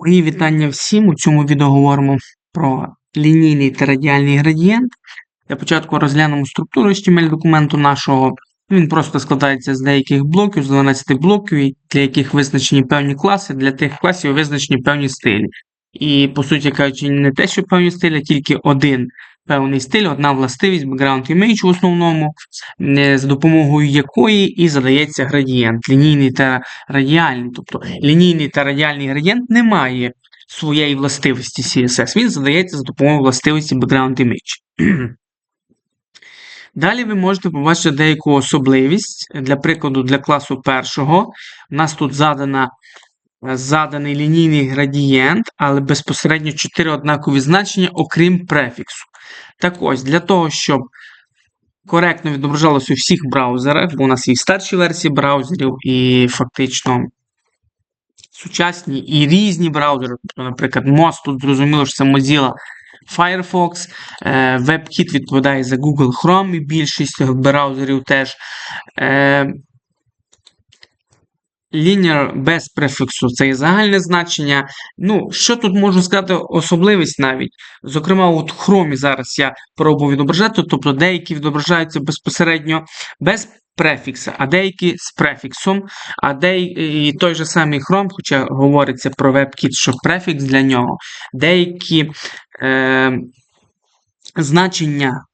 Мої вітання всім. У цьому відео говоримо про лінійний та радіальний градієнт. Для початку розглянемо структуру HTML документу нашого. Він просто складається з деяких блоків, з 12 блоків, для яких визначені певні класи, для тих класів визначені певні стилі. І, по суті кажучи, не те, що певні стилі, а тільки один певний стиль, одна властивість, background image в основному, е, за допомогою якої і задається градієнт, лінійний та радіальний. Тобто лінійний та радіальний градієнт не має своєї властивості CSS. Він задається за допомогою властивості background image. Далі ви можете побачити деяку особливість. Для прикладу, для класу першого у нас тут задана, заданий лінійний градієнт, але безпосередньо 4 однакові значення, окрім префіксу. Так ось, для того, щоб коректно відображалося у всіх браузерах, бо у нас є старші версії браузерів, і фактично сучасні і різні браузери. Тобто, наприклад, Moz, тут зрозуміло, що це Mozilla Firefox, е, WebKit відповідає за Google Chrome і більшість браузерів теж. Linear без префіксу це є загальне значення. Ну, що тут можу сказати, особливість навіть. Зокрема, от Chrome зараз я пробую відображати, тобто деякі відображаються безпосередньо без префікса, а деякі з префіксом, а деякі, той же самий Chrome, хоча говориться про WebKit, що префікс для нього, деякі е, значення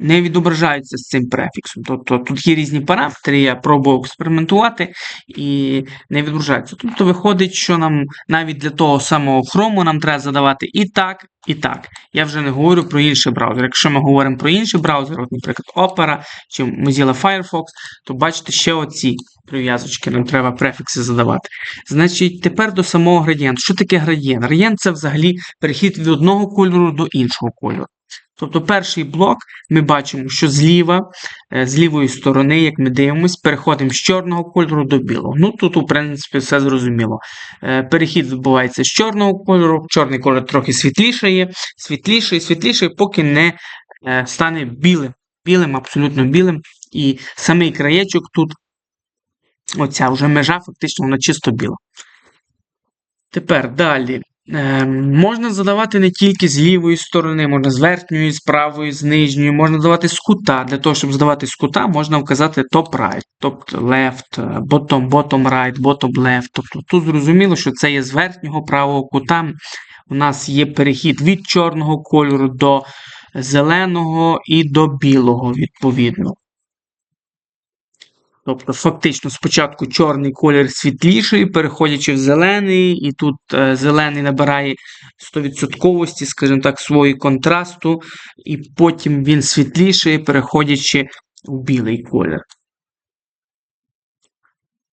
не відображаються з цим префіксом. Тобто тут є різні параметри, я пробував експериментувати і не відображаються. Тобто виходить, що нам навіть для того самого хрому нам треба задавати і так, і так. Я вже не говорю про інший браузер. Якщо ми говоримо про інший браузер, от, наприклад, Opera чи Mozilla Firefox, то бачите, ще оці прив'язочки, нам треба префікси задавати. Значить, тепер до самого градієнту. Що таке градієнт? Градієнт це взагалі перехід від одного кольору до іншого кольору. Тобто перший блок ми бачимо, що зліва, е, з лівої сторони, як ми дивимося, переходимо з чорного кольору до білого. Ну тут, у принципі, все зрозуміло. Е, перехід відбувається з чорного кольору, чорний кольор трохи світлішає, світліший, світліший, поки не е, стане білим, білим, абсолютно білим. І самий краєчок тут, оця вже межа, фактично вона чисто біла. Тепер далі. Е, можна задавати не тільки з лівої сторони, можна з верхньої, з правої, з нижньої, можна задавати з кута. Для того, щоб задавати з кута, можна вказати top-right, top-left, bottom-bottom right, bottom-left. Тобто тут зрозуміло, що це є з верхнього правого кута. У нас є перехід від чорного кольору до зеленого і до білого, відповідно. Тобто, фактично, спочатку чорний колір світліший, переходячи в зелений, і тут е, зелений набирає 100%, скажімо так, свого контрасту, і потім він світліший, переходячи в білий колір.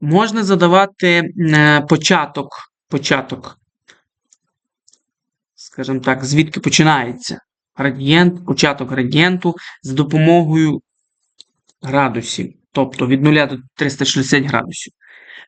Можна задавати е, початок, початок, скажімо так, звідки починається градієнт, початок градієнту з допомогою градусів тобто від 0 до 360 градусів.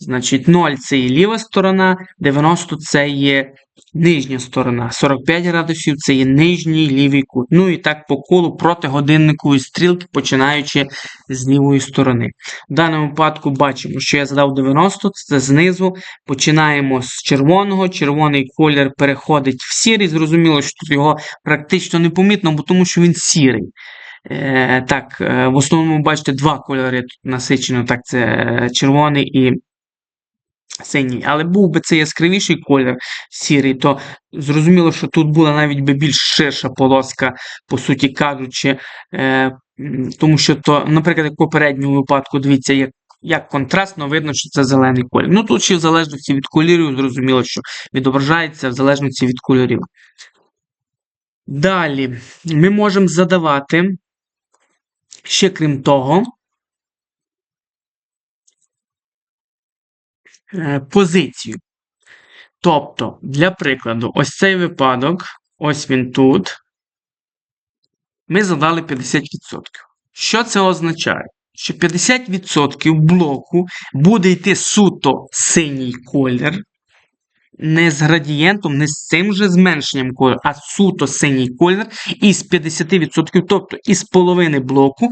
Значить, 0 це є ліва сторона, 90 це є нижня сторона, 45 градусів це є нижній лівий кут. Ну і так по колу проти годинникової стрілки, починаючи з лівої сторони. В даному випадку бачимо, що я задав 90, це знизу. Починаємо з червоного. Червоний колір переходить в сірий. Зрозуміло, що тут його практично не помітно, бо тому що він сірий. Е, Так, е, в основному бачите два кольори тут насичено, так, це е, червоний і синій. Але був би це яскравіший колір сірий, то зрозуміло, що тут була навіть би більш ширша полоска, по суті кажучи, тому що, то, наприклад, як в попередньому випадку, дивіться, як як контрастно видно, що це зелений колір. Ну тут ще в залежності від кольорів, зрозуміло, що відображається в залежності від кольорів. Далі ми можемо задавати Ще крім того, е, позицію. Тобто, для прикладу, ось цей випадок, ось він тут. Ми задали 50%. Що це означає? Що 50% блоку буде йти суто синій колір, не з градієнтом, не з цим же зменшенням кольору, а суто синій колір із 50%, тобто із половини блоку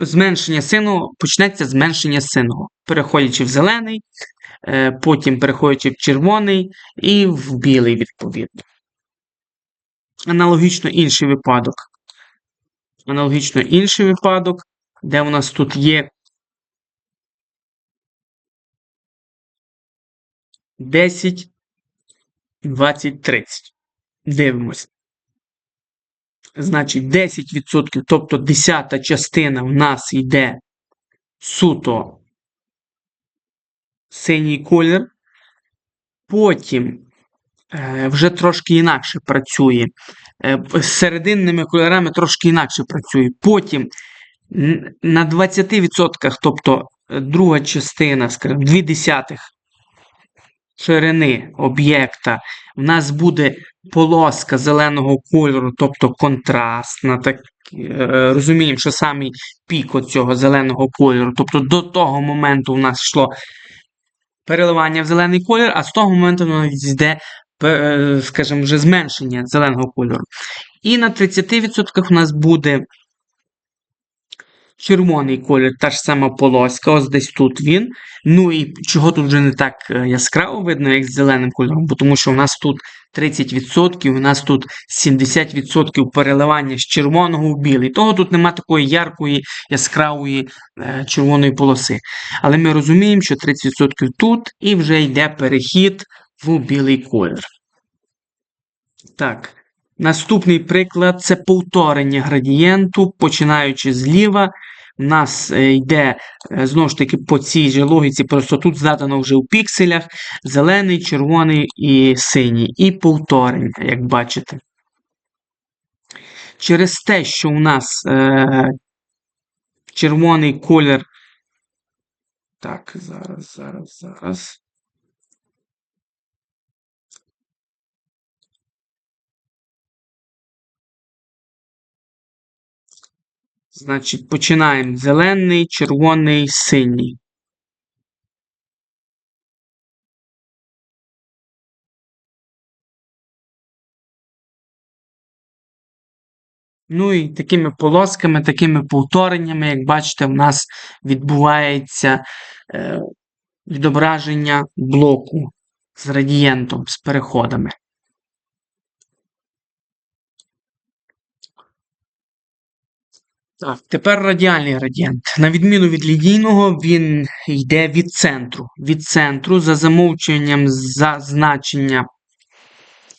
зменшення синього почнеться зменшення синього, переходячи в зелений, е, потім переходячи в червоний і в білий, відповідно. Аналогічно інший випадок. Аналогічно інший випадок, де у нас тут є 10, 20, 30. Дивимось. Значить, 10%, тобто 10 частина в нас йде суто синій колір. Потім е, вже трошки інакше працює. Е, з серединними кольорами трошки інакше працює. Потім на 20%, тобто е, друга частина, скажімо, 2 десятих ширини об'єкта, в нас буде полоска зеленого кольору, тобто контрастна. Так, е, розуміємо, що самий пік цього зеленого кольору. Тобто до того моменту у нас йшло переливання в зелений колір, а з того моменту нас йде, е, скажімо, вже зменшення зеленого кольору. І на 30% у нас буде червоний колір, та ж сама полоска, ось десь тут він. Ну і чого тут вже не так е, яскраво видно, як з зеленим кольором, бо тому що у нас тут 30%, у нас тут 70% переливання з червоного в білий. Того тут нема такої яркої, яскравої е, червоної полоси. Але ми розуміємо, що 30% тут і вже йде перехід в білий колір. Так. Наступний приклад це повторення градієнту, починаючи зліва. У нас е, йде е, знову ж таки по цій же логіці, просто тут задано вже у пікселях зелений, червоний і синій. І повторення, як бачите. Через те, що у нас е, червоний колір. Так, зараз, зараз, зараз. Значить, починаємо зелений, червоний, синій. Ну і такими полосками, такими повтореннями, як бачите, в нас відбувається е, відображення блоку з градієнтом, з переходами. Так, тепер радіальний градієнт. На відміну від лінійного, він йде від центру. Від центру за замовчуванням зазначення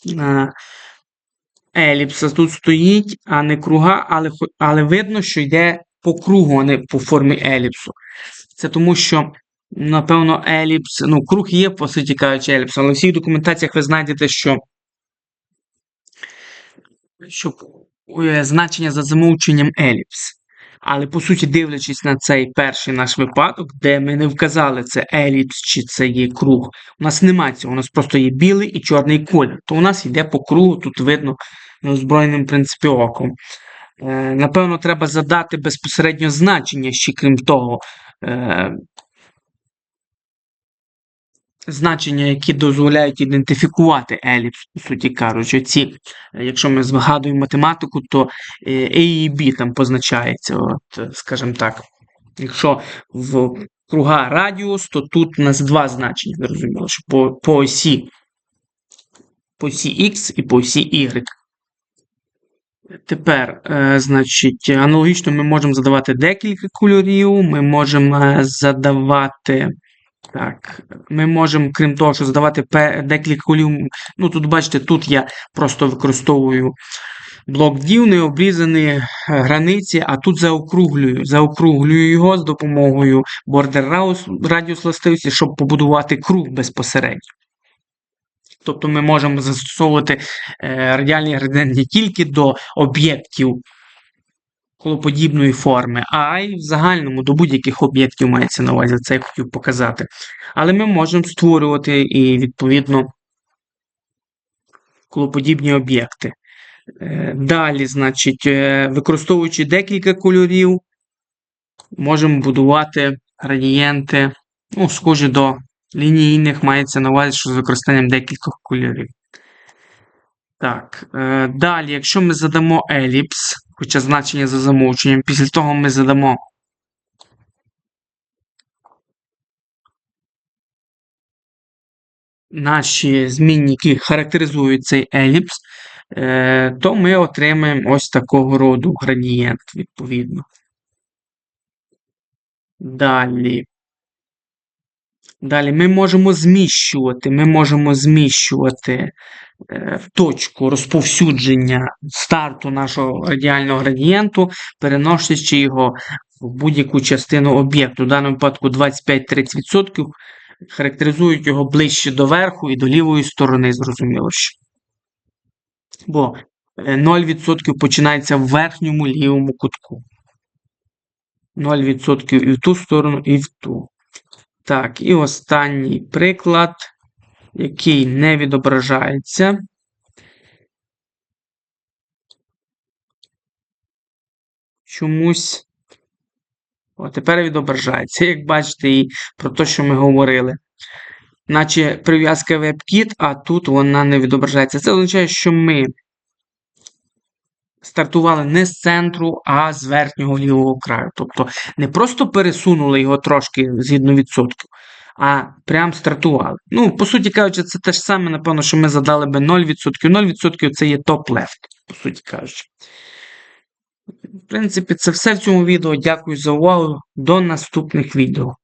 е, еліпса тут стоїть, а не круга, але, але видно, що йде по кругу, а не по формі еліпсу. Це тому, що, напевно, еліпс, ну, круг є, по суті кажучи, еліпс, але в всіх документаціях ви знайдете, що, що значення за замовченням еліпс. Але по суті, дивлячись на цей перший наш випадок, де ми не вказали, це еліпс чи це є круг, у нас немає цього, у нас просто є білий і чорний колір. То у нас йде по кругу, тут видно неозброєним принципі оком. Е, напевно, треба задати безпосередньо значення ще крім того. Е, Значення, які дозволяють ідентифікувати еліпс, по суті кажучи, ці, е, якщо ми згадуємо математику, то е, A і B там позначається, от, е, скажімо так. Якщо в круга радіус, то тут у нас два значення, зрозуміло, що по, по осі по осі X і по осі Y. Тепер, значить, аналогічно ми можемо задавати декілька кольорів, ми можемо задавати. Так, ми можемо, крім того, що задавати декілька кольорів. Ну, тут бачите, тут я просто використовую блок дів, не обрізані е, границі, а тут заокруглюю. Заокруглюю його з допомогою radius- radius властивості, щоб побудувати круг безпосередньо. Тобто ми можемо застосовувати е, радіальні градієнти не тільки до об'єктів колоподібної форми, а й в загальному до будь-яких об'єктів мається на увазі. Це я хотів показати. Але ми можемо створювати і, відповідно, колоподібні об'єкти. Е, Далі, значить, е, використовуючи декілька кольорів, можемо будувати градієнти, ну, схожі до лінійних, мається на увазі, що з використанням декількох кольорів. Так, е, далі, якщо ми задамо еліпс, хоча значення за замовченням. Після того ми задамо. Наші змінні, які характеризують цей еліпс, е, то ми отримаємо ось такого роду градієнт, відповідно. Далі. Далі ми можемо зміщувати, ми можемо зміщувати е, точку розповсюдження старту нашого радіального градієнту, переносячи його в будь-яку частину об'єкту. В даному випадку 25-30% характеризують його ближче до верху і до лівої сторони, зрозуміло. що. Бо е, 0% починається в верхньому лівому кутку. 0% і в ту сторону, і в ту. Так, і останній приклад, який не відображається. Чомусь. О, тепер відображається. Як бачите, і про те, що ми говорили. Наче прив'язка WebKit, а тут вона не відображається. Це означає, що ми стартували не з центру, а з верхнього лівого краю. Тобто не просто пересунули його трошки згідно відсотків, а прям стартували. Ну, по суті кажучи, це те ж саме, напевно, що ми задали би 0%. 0% це є топ-лефт, по суті кажучи. В принципі, це все в цьому відео. Дякую за увагу. До наступних відео.